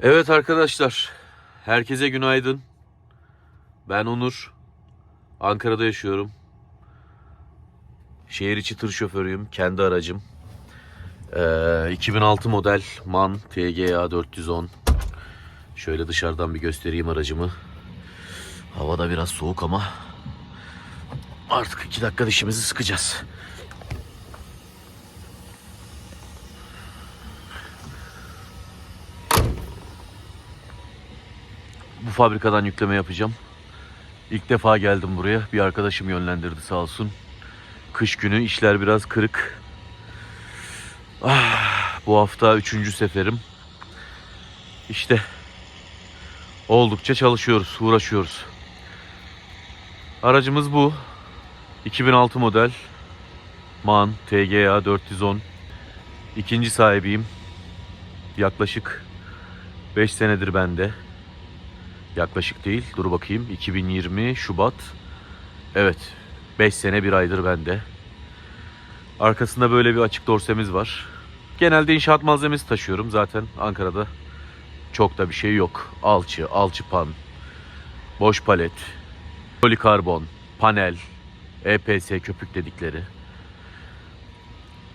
Evet arkadaşlar, herkese günaydın. Ben Onur. Ankara'da yaşıyorum. Şehir içi tır şoförüyüm, kendi aracım. Ee, 2006 model MAN TGA 410. Şöyle dışarıdan bir göstereyim aracımı. Hava da biraz soğuk ama artık iki dakika dişimizi sıkacağız. Fabrikadan yükleme yapacağım. İlk defa geldim buraya. Bir arkadaşım yönlendirdi sağ olsun. Kış günü işler biraz kırık. Ah, bu hafta üçüncü seferim. İşte oldukça çalışıyoruz, uğraşıyoruz. Aracımız bu. 2006 model. MAN TGA 410. İkinci sahibiyim. Yaklaşık 5 senedir bende. Yaklaşık değil. Dur bakayım. 2020 Şubat. Evet. 5 sene bir aydır bende. Arkasında böyle bir açık dorsemiz var. Genelde inşaat malzemesi taşıyorum. Zaten Ankara'da çok da bir şey yok. Alçı, alçıpan, boş palet, polikarbon, panel, EPS köpük dedikleri.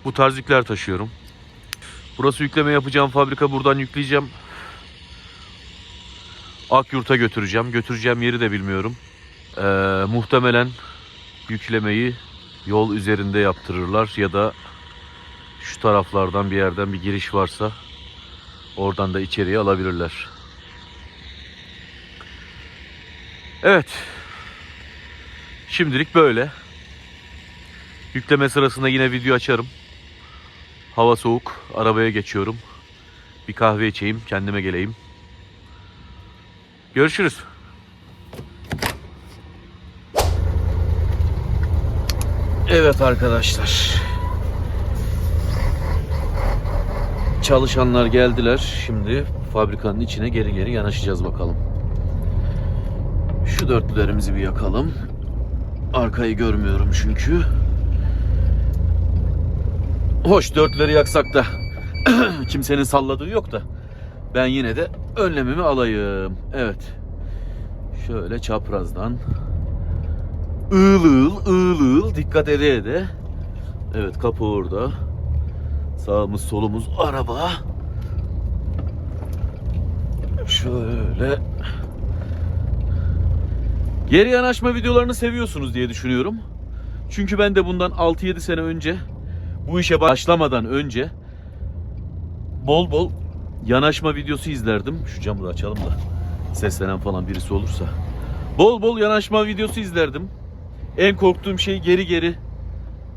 Bu tarz yükler taşıyorum. Burası yükleme yapacağım fabrika. Buradan yükleyeceğim. Akyurt'a götüreceğim. Götüreceğim yeri de bilmiyorum. Ee, muhtemelen yüklemeyi yol üzerinde yaptırırlar ya da şu taraflardan bir yerden bir giriş varsa oradan da içeriye alabilirler. Evet. Şimdilik böyle. Yükleme sırasında yine video açarım. Hava soğuk. Arabaya geçiyorum. Bir kahve içeyim, kendime geleyim. Görüşürüz. Evet arkadaşlar. Çalışanlar geldiler. Şimdi fabrikanın içine geri geri yanaşacağız bakalım. Şu dörtlülerimizi bir yakalım. Arkayı görmüyorum çünkü. Hoş dörtleri yaksak da kimsenin salladığı yok da ben yine de önlemimi alayım. Evet. Şöyle çaprazdan ığıl ığıl ığıl dikkat ede ede. Evet kapı orada. Sağımız solumuz araba. Şöyle. Geri yanaşma videolarını seviyorsunuz diye düşünüyorum. Çünkü ben de bundan 6-7 sene önce bu işe başlamadan önce bol bol yanaşma videosu izlerdim. Şu camı da açalım da seslenen falan birisi olursa. Bol bol yanaşma videosu izlerdim. En korktuğum şey geri geri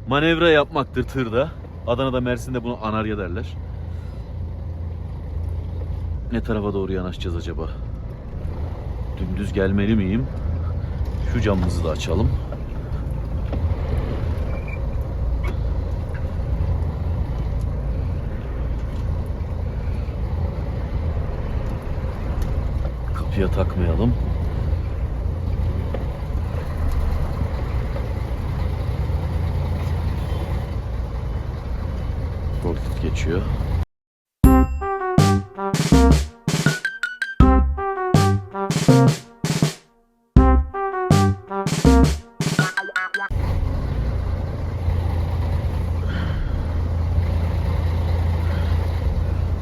manevra yapmaktır tırda. Adana'da Mersin'de bunu anarya derler. Ne tarafa doğru yanaşacağız acaba? Dümdüz gelmeli miyim? Şu camımızı da açalım. Kapıya takmayalım. Forklift geçiyor.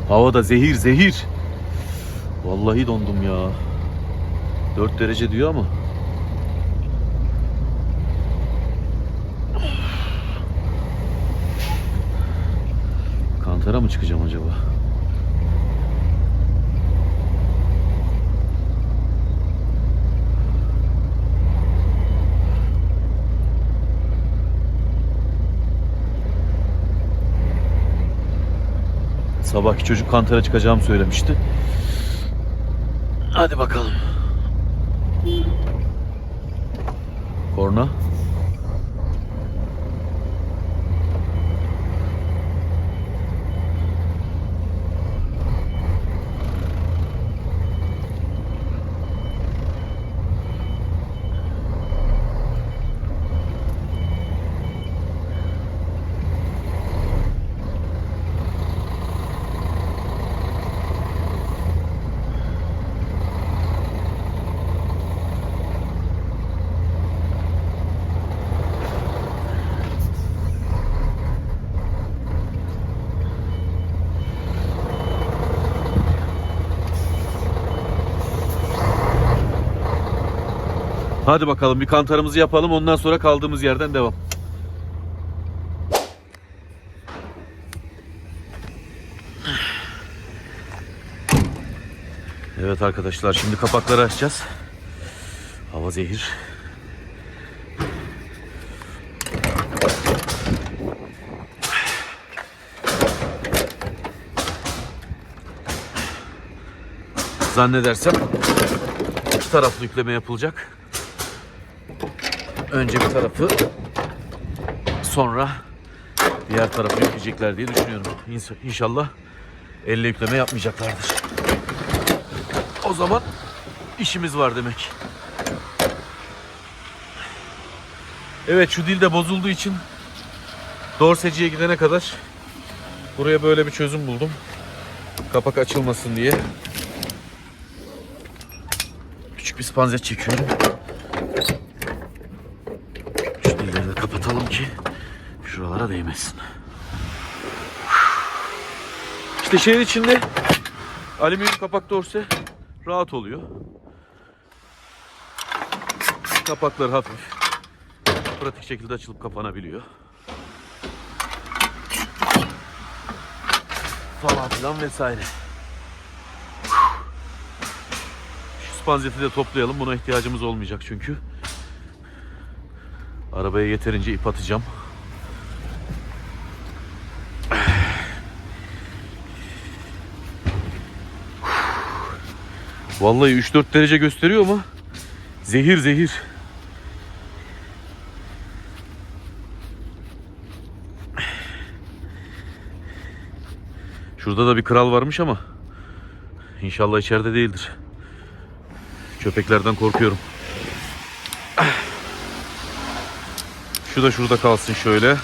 Havada zehir zehir. Vallahi dondum ya. 4 derece diyor ama. Kantara mı çıkacağım acaba? Sabahki çocuk kantara çıkacağımı söylemişti. Hadi bakalım. Korna. Hadi bakalım bir kantarımızı yapalım ondan sonra kaldığımız yerden devam. Evet arkadaşlar şimdi kapakları açacağız. Hava zehir. Zannedersem iki taraflı yükleme yapılacak. Önce bir tarafı sonra diğer tarafı yükleyecekler diye düşünüyorum. İnşallah elle yükleme yapmayacaklardır. O zaman işimiz var demek. Evet şu dil de bozulduğu için Dorseci'ye gidene kadar buraya böyle bir çözüm buldum. Kapak açılmasın diye. Küçük bir spanzet çekiyorum. Şu dilleri de kapatalım ki değmesin. İşte şehir içinde alüminyum kapak dorse rahat oluyor. Kapaklar hafif. Pratik şekilde açılıp kapanabiliyor. Falan filan vesaire. Şu spanzeti de toplayalım. Buna ihtiyacımız olmayacak çünkü. Arabaya yeterince ip atacağım. Vallahi 3-4 derece gösteriyor ama zehir zehir. Şurada da bir kral varmış ama inşallah içeride değildir. Köpeklerden korkuyorum. Şu da şurada kalsın şöyle.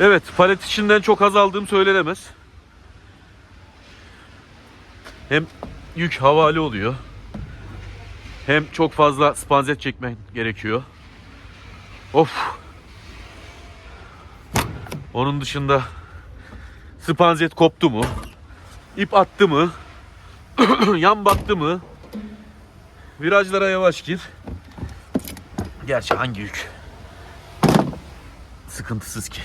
Evet palet içinden çok azaldığım söylenemez. Hem yük havale oluyor. Hem çok fazla spanzet çekmen gerekiyor. Of. Onun dışında spanzet koptu mu? İp attı mı? Yan battı mı? Virajlara yavaş gir. Gerçi hangi yük? Sıkıntısız ki.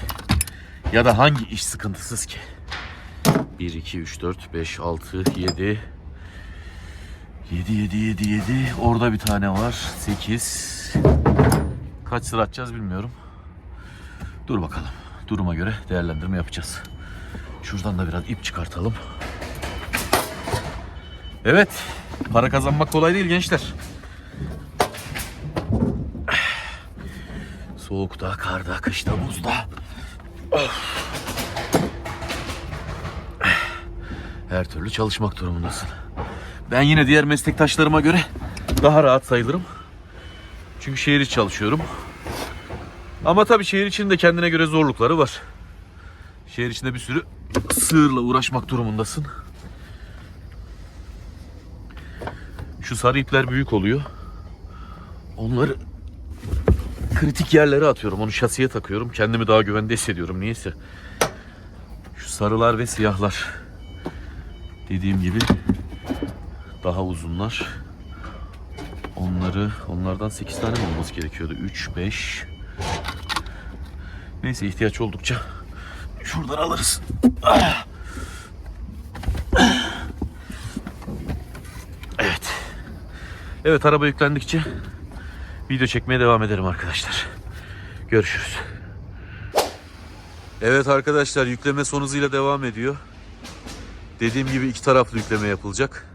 Ya da hangi iş sıkıntısız ki? 1, 2, 3, 4, 5, 6, 7. 7, 7, 7, 7. Orada bir tane var. 8. Kaç sıra atacağız bilmiyorum. Dur bakalım. Duruma göre değerlendirme yapacağız. Şuradan da biraz ip çıkartalım. Evet. Para kazanmak kolay değil gençler. Soğukta, karda, kışta, buzda. Of. Her türlü çalışmak durumundasın. Ben yine diğer meslektaşlarıma göre daha rahat sayılırım. Çünkü şehir içi çalışıyorum. Ama tabii şehir içinde kendine göre zorlukları var. Şehir içinde bir sürü sığırla uğraşmak durumundasın. Şu sarı ipler büyük oluyor. Onları kritik yerlere atıyorum. Onu şasiye takıyorum. Kendimi daha güvende hissediyorum. Niyeyse. Şu sarılar ve siyahlar. Dediğim gibi daha uzunlar. Onları onlardan 8 tane mi olması gerekiyordu? 3, 5. Neyse ihtiyaç oldukça şuradan alırız. Evet. Evet araba yüklendikçe video çekmeye devam ederim arkadaşlar. Görüşürüz. Evet arkadaşlar yükleme son hızıyla devam ediyor. Dediğim gibi iki taraflı yükleme yapılacak.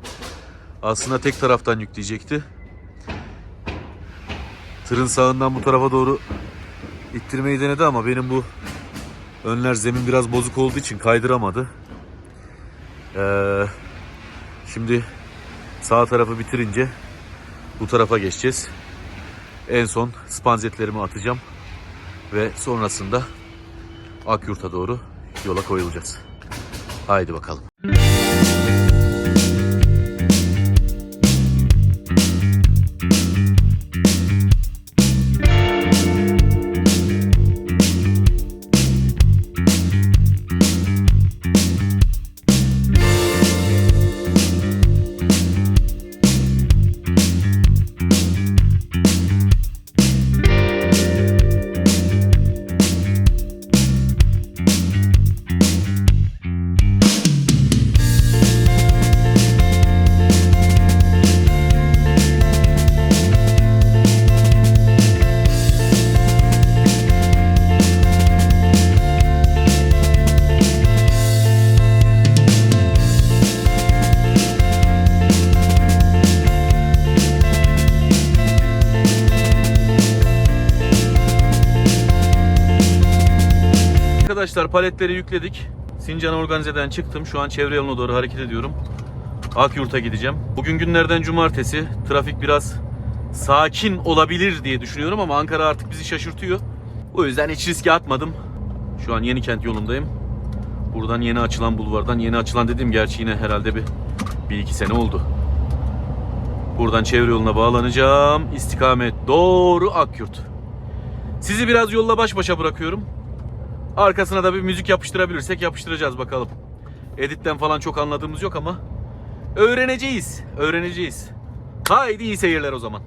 Aslında tek taraftan yükleyecekti. Tırın sağından bu tarafa doğru ittirmeyi denedi ama benim bu önler zemin biraz bozuk olduğu için kaydıramadı. Ee, şimdi sağ tarafı bitirince bu tarafa geçeceğiz. En son spanzetlerimi atacağım ve sonrasında Akyurt'a doğru yola koyulacağız. Haydi bakalım. Arkadaşlar paletleri yükledik. Sincan Organize'den çıktım. Şu an çevre yoluna doğru hareket ediyorum. Akyurt'a gideceğim. Bugün günlerden cumartesi. Trafik biraz sakin olabilir diye düşünüyorum ama Ankara artık bizi şaşırtıyor. O yüzden hiç riske atmadım. Şu an Yenikent yolundayım. Buradan yeni açılan bulvardan, yeni açılan dediğim gerçi yine herhalde bir, bir iki sene oldu. Buradan çevre yoluna bağlanacağım. İstikamet doğru Akyurt. Sizi biraz yolla baş başa bırakıyorum. Arkasına da bir müzik yapıştırabilirsek yapıştıracağız bakalım. Editten falan çok anladığımız yok ama öğreneceğiz. Öğreneceğiz. Haydi iyi seyirler o zaman.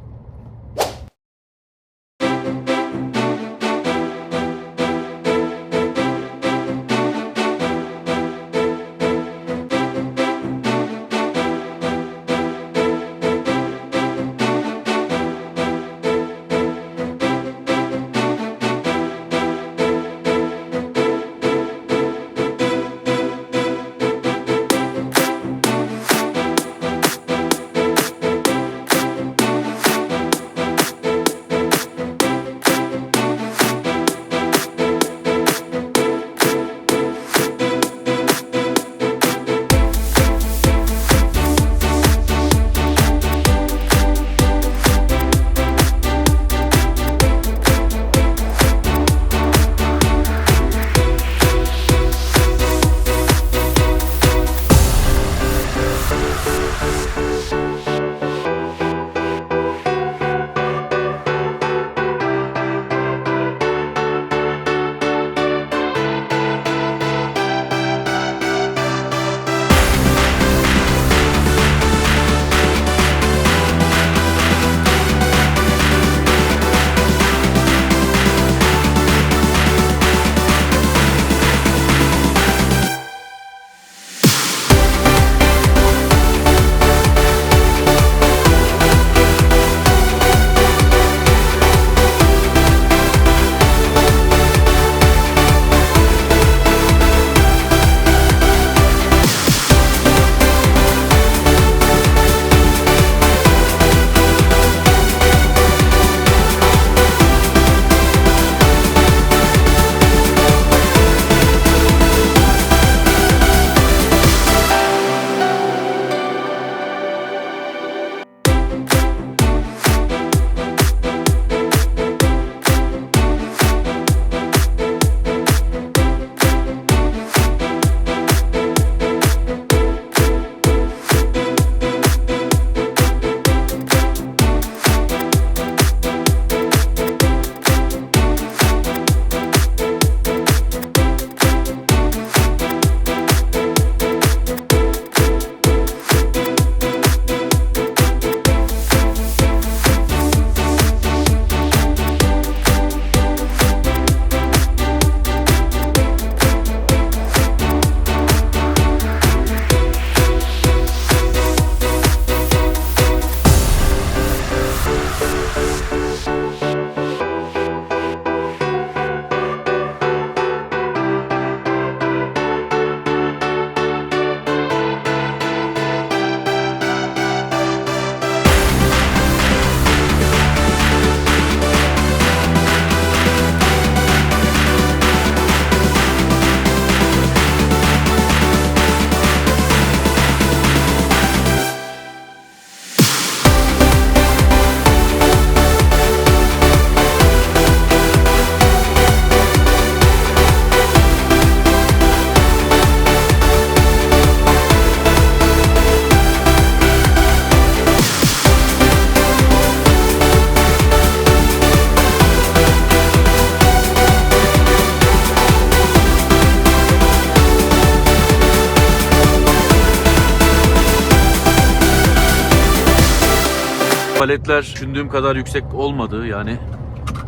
Paletler düşündüğüm kadar yüksek olmadı yani.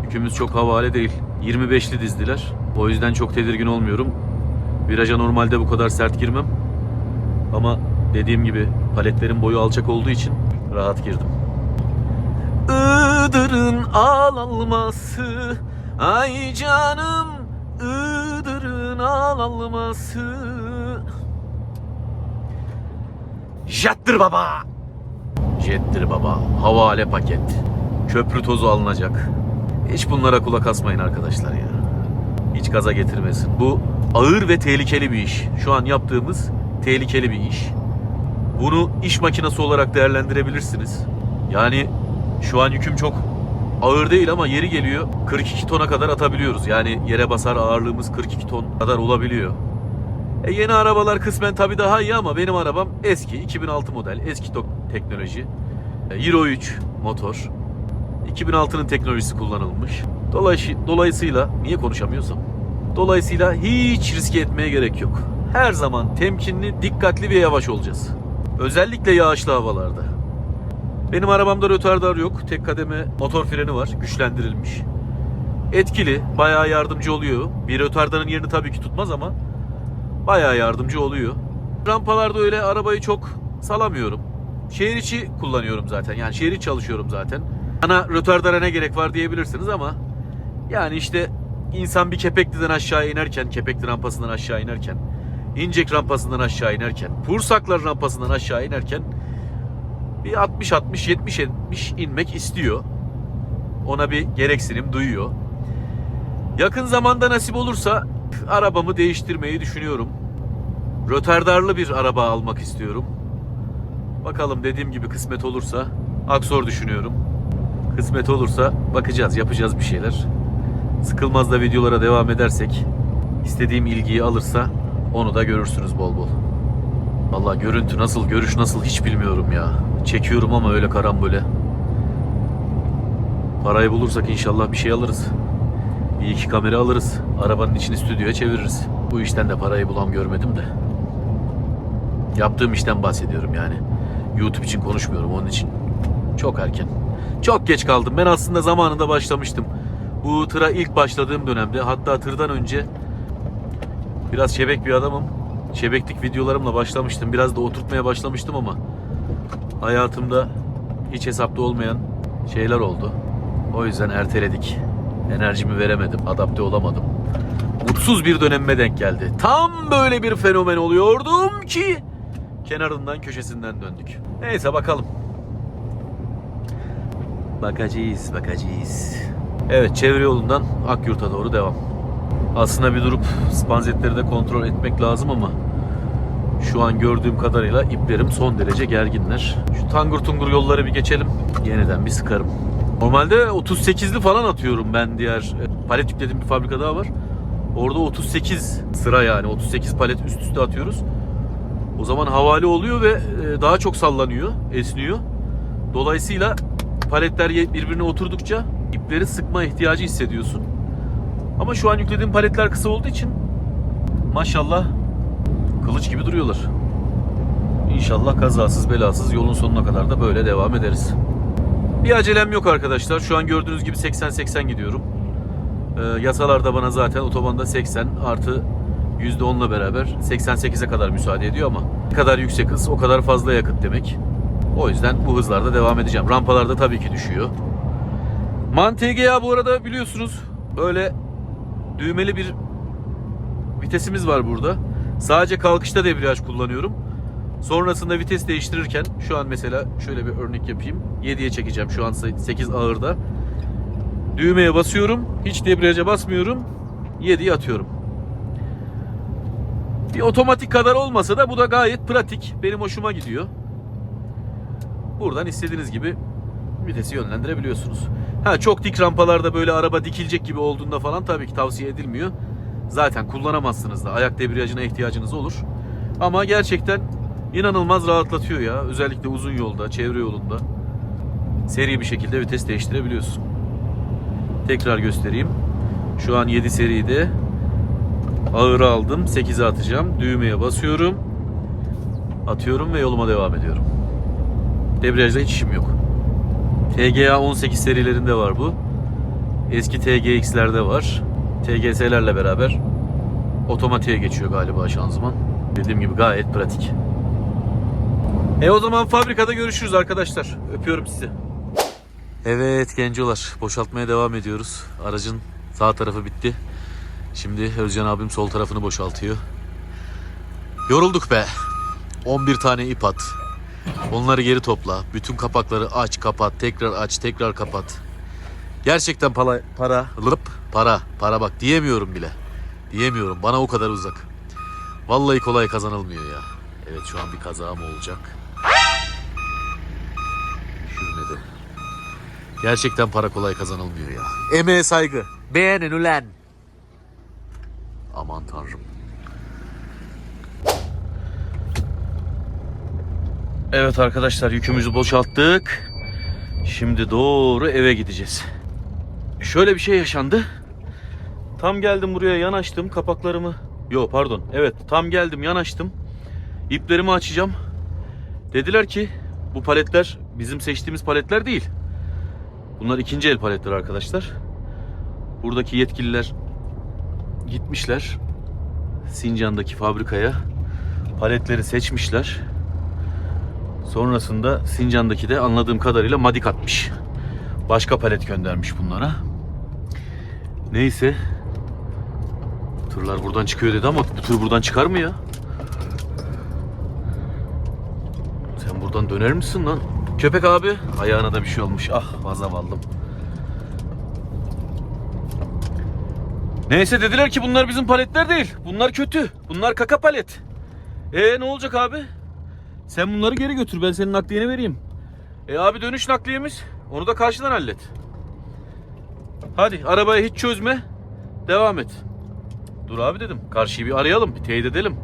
Yükümüz çok havale değil. 25'li dizdiler. O yüzden çok tedirgin olmuyorum. Viraja normalde bu kadar sert girmem. Ama dediğim gibi paletlerin boyu alçak olduğu için rahat girdim. Iğdır'ın al alması Ay canım Iğdır'ın al alması Jattır baba Jettir baba. Havale paket. Köprü tozu alınacak. Hiç bunlara kulak asmayın arkadaşlar ya. Hiç gaza getirmesin. Bu ağır ve tehlikeli bir iş. Şu an yaptığımız tehlikeli bir iş. Bunu iş makinesi olarak değerlendirebilirsiniz. Yani şu an yüküm çok ağır değil ama yeri geliyor 42 tona kadar atabiliyoruz. Yani yere basar ağırlığımız 42 ton kadar olabiliyor. E yeni arabalar kısmen tabii daha iyi ama benim arabam eski 2006 model eski teknoloji. E, Euro 3 motor. 2006'nın teknolojisi kullanılmış. Dolayısı, dolayısıyla niye konuşamıyorsam? Dolayısıyla hiç riske etmeye gerek yok. Her zaman temkinli, dikkatli ve yavaş olacağız. Özellikle yağışlı havalarda. Benim arabamda rötardar yok. Tek kademe motor freni var. Güçlendirilmiş. Etkili. Bayağı yardımcı oluyor. Bir rötardarın yerini tabii ki tutmaz ama bayağı yardımcı oluyor. Rampalarda öyle arabayı çok salamıyorum. Şehir içi kullanıyorum zaten. Yani şehir içi çalışıyorum zaten. Ana rötardara ne gerek var diyebilirsiniz ama yani işte insan bir Kepekli'den aşağı inerken, Kepekli rampasından aşağı inerken, İncek rampasından aşağı inerken, Pursaklar rampasından aşağı inerken bir 60-60, 70-70 inmek istiyor. Ona bir gereksinim duyuyor. Yakın zamanda nasip olursa arabamı değiştirmeyi düşünüyorum. Rötardarlı bir araba almak istiyorum. Bakalım dediğim gibi kısmet olursa Aksor düşünüyorum. Kısmet olursa bakacağız, yapacağız bir şeyler. Sıkılmaz da videolara devam edersek istediğim ilgiyi alırsa onu da görürsünüz bol bol. Vallahi görüntü nasıl, görüş nasıl hiç bilmiyorum ya. Çekiyorum ama öyle karambole. Parayı bulursak inşallah bir şey alırız. Bir iki kamera alırız. Arabanın içini stüdyoya çeviririz. Bu işten de parayı bulam görmedim de. Yaptığım işten bahsediyorum yani. YouTube için konuşmuyorum onun için. Çok erken. Çok geç kaldım. Ben aslında zamanında başlamıştım. Bu tıra ilk başladığım dönemde hatta tırdan önce biraz şebek bir adamım. Şebeklik videolarımla başlamıştım. Biraz da oturtmaya başlamıştım ama hayatımda hiç hesapta olmayan şeyler oldu. O yüzden erteledik. Enerjimi veremedim, adapte olamadım. Mutsuz bir dönemime denk geldi. Tam böyle bir fenomen oluyordum ki kenarından köşesinden döndük. Neyse bakalım. Bakacağız, bakacağız. Evet, çevre yolundan Akyurt'a doğru devam. Aslında bir durup spanzetleri de kontrol etmek lazım ama şu an gördüğüm kadarıyla iplerim son derece gerginler. Şu tangur tungur yolları bir geçelim. Yeniden bir sıkarım. Normalde 38'li falan atıyorum ben diğer e, palet yüklediğim bir fabrika daha var. Orada 38 sıra yani 38 palet üst üste atıyoruz. O zaman havale oluyor ve e, daha çok sallanıyor, esniyor. Dolayısıyla paletler birbirine oturdukça ipleri sıkma ihtiyacı hissediyorsun. Ama şu an yüklediğim paletler kısa olduğu için maşallah kılıç gibi duruyorlar. İnşallah kazasız belasız yolun sonuna kadar da böyle devam ederiz. Bir acelem yok arkadaşlar. Şu an gördüğünüz gibi 80-80 gidiyorum. Ee, yasalar da bana zaten otobanda 80 artı %10'la beraber 88'e kadar müsaade ediyor ama ne kadar yüksek hız o kadar fazla yakıt demek. O yüzden bu hızlarda devam edeceğim. Rampalarda tabii ki düşüyor. MAN TGA bu arada biliyorsunuz böyle düğmeli bir vitesimiz var burada. Sadece kalkışta debriyaj kullanıyorum. Sonrasında vites değiştirirken şu an mesela şöyle bir örnek yapayım. 7'ye çekeceğim şu an 8 ağırda. Düğmeye basıyorum. Hiç debriyaja basmıyorum. 7'yi atıyorum. Bir otomatik kadar olmasa da bu da gayet pratik. Benim hoşuma gidiyor. Buradan istediğiniz gibi vitesi yönlendirebiliyorsunuz. Ha çok dik rampalarda böyle araba dikilecek gibi olduğunda falan tabii ki tavsiye edilmiyor. Zaten kullanamazsınız da ayak debriyajına ihtiyacınız olur. Ama gerçekten inanılmaz rahatlatıyor ya. Özellikle uzun yolda, çevre yolunda seri bir şekilde vites değiştirebiliyorsun. Tekrar göstereyim. Şu an 7 seride ağırı aldım. 8'e atacağım. Düğmeye basıyorum. Atıyorum ve yoluma devam ediyorum. Debriyajda hiç işim yok. TGA 18 serilerinde var bu. Eski TGX'lerde var. TGS'lerle beraber otomatiğe geçiyor galiba şanzıman. Dediğim gibi gayet pratik. E o zaman fabrikada görüşürüz arkadaşlar. Öpüyorum sizi. Evet gencolar boşaltmaya devam ediyoruz. Aracın sağ tarafı bitti. Şimdi Özcan abim sol tarafını boşaltıyor. Yorulduk be. 11 tane ip at. Onları geri topla. Bütün kapakları aç, kapat, tekrar aç, tekrar kapat. Gerçekten para, para, lırp, para, para bak diyemiyorum bile. Diyemiyorum. Bana o kadar uzak. Vallahi kolay kazanılmıyor ya. Evet şu an bir kaza mı olacak? Şurada Gerçekten para kolay kazanılmıyor ya. Emeğe saygı. Beğenin ulen. Aman tanrım. Evet arkadaşlar yükümüzü boşalttık. Şimdi doğru eve gideceğiz. Şöyle bir şey yaşandı. Tam geldim buraya yanaştım kapaklarımı. Yo pardon. Evet tam geldim yanaştım. İplerimi açacağım. Dediler ki bu paletler bizim seçtiğimiz paletler değil. Bunlar ikinci el paletler arkadaşlar. Buradaki yetkililer gitmişler. Sincan'daki fabrikaya paletleri seçmişler. Sonrasında Sincan'daki de anladığım kadarıyla madik atmış. Başka palet göndermiş bunlara. Neyse. Tırlar buradan çıkıyor dedi ama bu tır buradan çıkar mı ya? Sen buradan döner misin lan? Köpek abi. Ayağına da bir şey olmuş. Ah vazav aldım. Neyse dediler ki bunlar bizim paletler değil. Bunlar kötü. Bunlar kaka palet. E ne olacak abi? Sen bunları geri götür. Ben senin nakliyeni vereyim. E abi dönüş nakliyemiz. Onu da karşıdan hallet. Hadi arabayı hiç çözme. Devam et. Dur abi dedim. Karşıyı bir arayalım. Bir teyit edelim.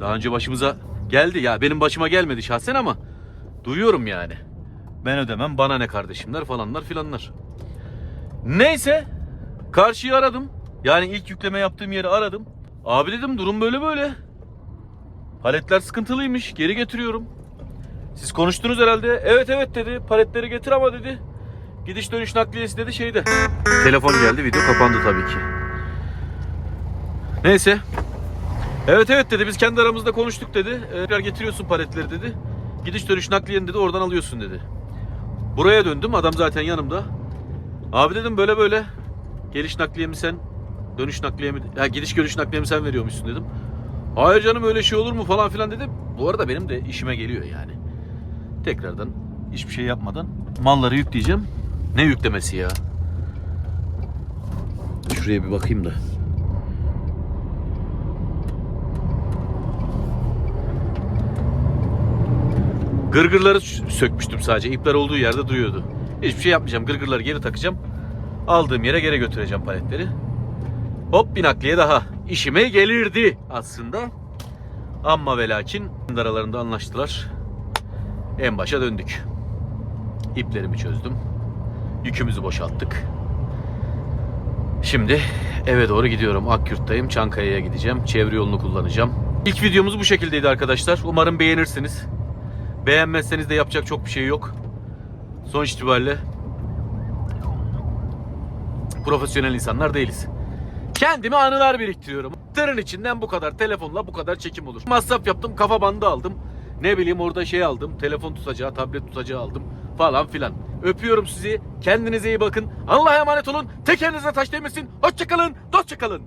Daha önce başımıza geldi. Ya benim başıma gelmedi şahsen ama duyuyorum yani. Ben ödemem. Bana ne kardeşimler falanlar filanlar. Neyse. Karşıyı aradım. Yani ilk yükleme yaptığım yeri aradım. Abi dedim durum böyle böyle. Paletler sıkıntılıymış. Geri getiriyorum. Siz konuştunuz herhalde. Evet evet dedi. Paletleri getir ama dedi. Gidiş dönüş nakliyesi dedi şeyde. Telefon geldi. Video kapandı tabii ki. Neyse. Evet evet dedi. Biz kendi aramızda konuştuk dedi. Ee, Tekrar getiriyorsun paletleri dedi. Gidiş dönüş nakliyeni dedi. Oradan alıyorsun dedi. Buraya döndüm. Adam zaten yanımda. Abi dedim böyle böyle. Geliş nakliyemi sen, dönüş nakliyemi, ya gidiş dönüş nakliyemi sen veriyormuşsun dedim. Hayır canım öyle şey olur mu falan filan dedi. Bu arada benim de işime geliyor yani. Tekrardan hiçbir şey yapmadan malları yükleyeceğim. Ne yüklemesi ya? Şuraya bir bakayım da. Gırgırları sökmüştüm sadece. İpler olduğu yerde duruyordu. Hiçbir şey yapmayacağım. Gırgırları geri takacağım. Aldığım yere geri götüreceğim paletleri. Hop bir nakliye daha. İşime gelirdi aslında. Ama ve lakin aralarında anlaştılar. En başa döndük. İplerimi çözdüm. Yükümüzü boşalttık. Şimdi eve doğru gidiyorum. Akyurt'tayım. Çankaya'ya gideceğim. Çevre yolunu kullanacağım. İlk videomuz bu şekildeydi arkadaşlar. Umarım beğenirsiniz. Beğenmezseniz de yapacak çok bir şey yok. Sonuç itibariyle profesyonel insanlar değiliz. Kendime anılar biriktiriyorum. Tırın içinden bu kadar telefonla bu kadar çekim olur. Masraf yaptım, kafa bandı aldım. Ne bileyim orada şey aldım, telefon tutacağı, tablet tutacağı aldım falan filan. Öpüyorum sizi. Kendinize iyi bakın. Allah'a emanet olun. Tekerinize taş değmesin. Hoşçakalın. Dostçakalın.